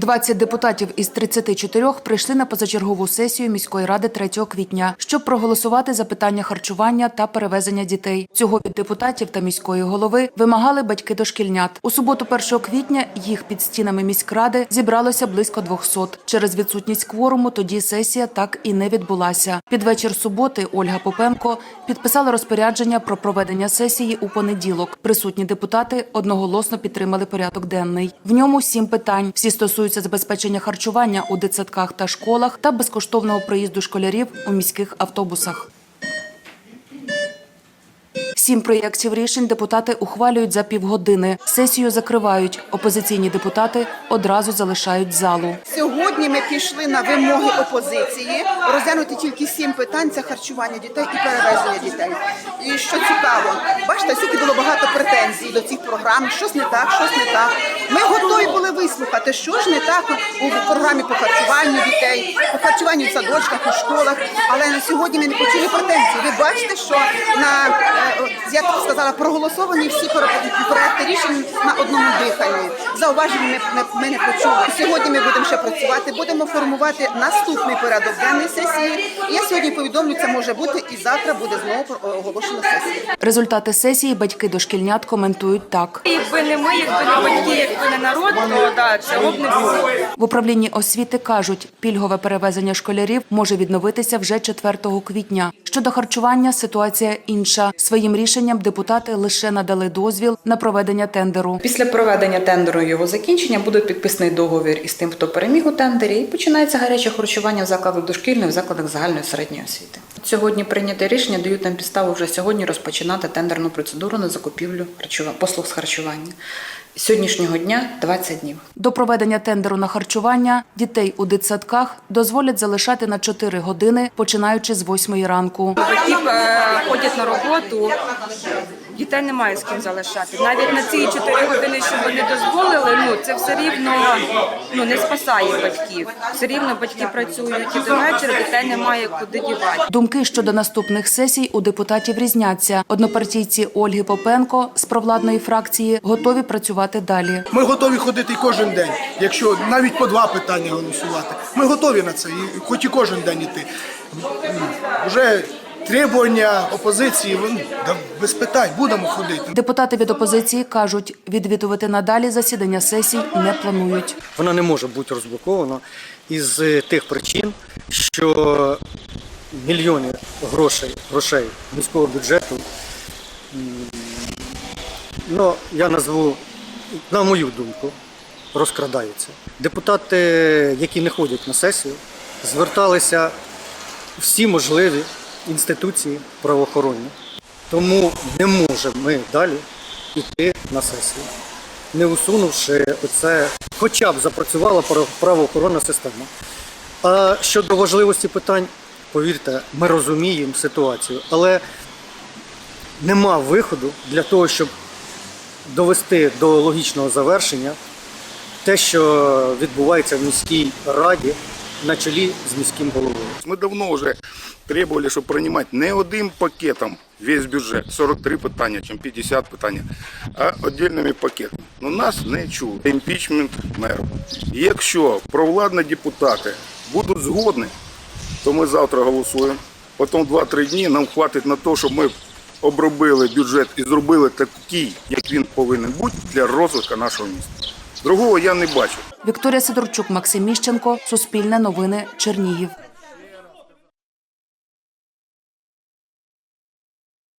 20 депутатів із 34 прийшли на позачергову сесію міської ради 3 квітня, щоб проголосувати за питання харчування та перевезення дітей. Цього від депутатів та міської голови вимагали батьки дошкільнят. У суботу 1 квітня їх під стінами міськради зібралося близько 200. Через відсутність кворуму тоді сесія так і не відбулася. Під вечір суботи Ольга Попенко підписала розпорядження про проведення сесії у понеділок. Присутні депутати одноголосно підтримали порядок денний. В ньому сім питань. Всі стосуються забезпечення харчування у дитсадках та школах та безкоштовного проїзду школярів у міських автобусах. Сім проєктів рішень депутати ухвалюють за півгодини. Сесію закривають. Опозиційні депутати одразу залишають залу. Сьогодні ми пішли на вимоги опозиції розглянути тільки сім питань це харчування дітей і перевезення дітей. І що цікаво, бачите, скільки було багато претензій до цих програм, щось не так, щось не так. Ми готові були вислухати, що ж не так у програмі по харчуванню дітей, по харчуванню в садочках, у школах. Але на сьогодні ми не почули претензій. Ви бачите, що на е, я так сказала, проголосовані всі проекти рішень на одному диханні. Зауважень ми, ми, ми не почули. Сьогодні ми будемо ще працювати, будемо формувати наступний порядок денний сесії. І я сьогодні повідомлю, це може бути і завтра буде знову оголошена сесія. Результати сесії батьки дошкільнят коментують так. Якби не ми, якби не батьки, якби не народ, то да, цього б не було. В управлінні освіти кажуть, пільгове перевезення школярів може відновитися вже 4 квітня. Щодо харчування ситуація інша. Своїм рішенням депутати лише надали дозвіл на проведення тендеру. Після проведення тендеру його закінчення буде підписаний договір із тим, хто переміг у тендері, і починається гаряче харчування в закладах дошкільної, в закладах загальної середньої освіти. Сьогодні прийняте рішення дають нам підставу вже сьогодні розпочинати тендерну процедуру на закупівлю послуг з харчування. З сьогоднішнього дня 20 днів. До проведення тендеру на харчування дітей у дитсадках дозволять залишати на 4 години, починаючи з 8 ранку. Батьки е, ходять на роботу, дітей немає з ким залишати. Навіть на ці 4 години, що вони дозволили, ну це все рівно ну не спасає батьків. Все рівно батьки працюють і до вечора, дітей немає куди дівати. Думки щодо наступних сесій у депутатів різняться. Однопартійці Ольги Попенко з провладної фракції готові працювати далі. Ми готові ходити кожен день, якщо навіть по два питання голосувати. Ми готові на це, і хоч і кожен день іти. Вже требування опозиції, вони, да, без питань, будемо ходити. Депутати від опозиції кажуть, відвідувати надалі засідання сесій не планують. вона не може бути розблокована із е, тих причин, що мільйони грошей, грошей міського бюджету, ну, я назву, на мою думку, розкрадаються. Депутати, які не ходять на сесію, зверталися всі можливі інституції правоохоронні. Тому не можемо ми далі йти на сесію, не усунувши оце, хоча б запрацювала правоохоронна система. А щодо важливості питань, повірте, ми розуміємо ситуацію, але нема виходу для того, щоб довести до логічного завершення те, що відбувається в міській раді на чолі з міським головою. Мы давно уже требовали, чтобы принимать не одним пакетом весь бюджет, 43 питання, чим 50 питання, а отдельними пакетами. Ну нас не чули. Імпічмент меру. Якщо провладні депутати будуть згодні, то ми завтра голосуємо. Потім 2-3 дні нам хватить на те, щоб ми обробили бюджет і зробили такий, як він повинен бути для розвитку нашого міста. Другого я не бачу. Вікторія Сидорчук, Максим Міщенко, Суспільне новини, Чернігів.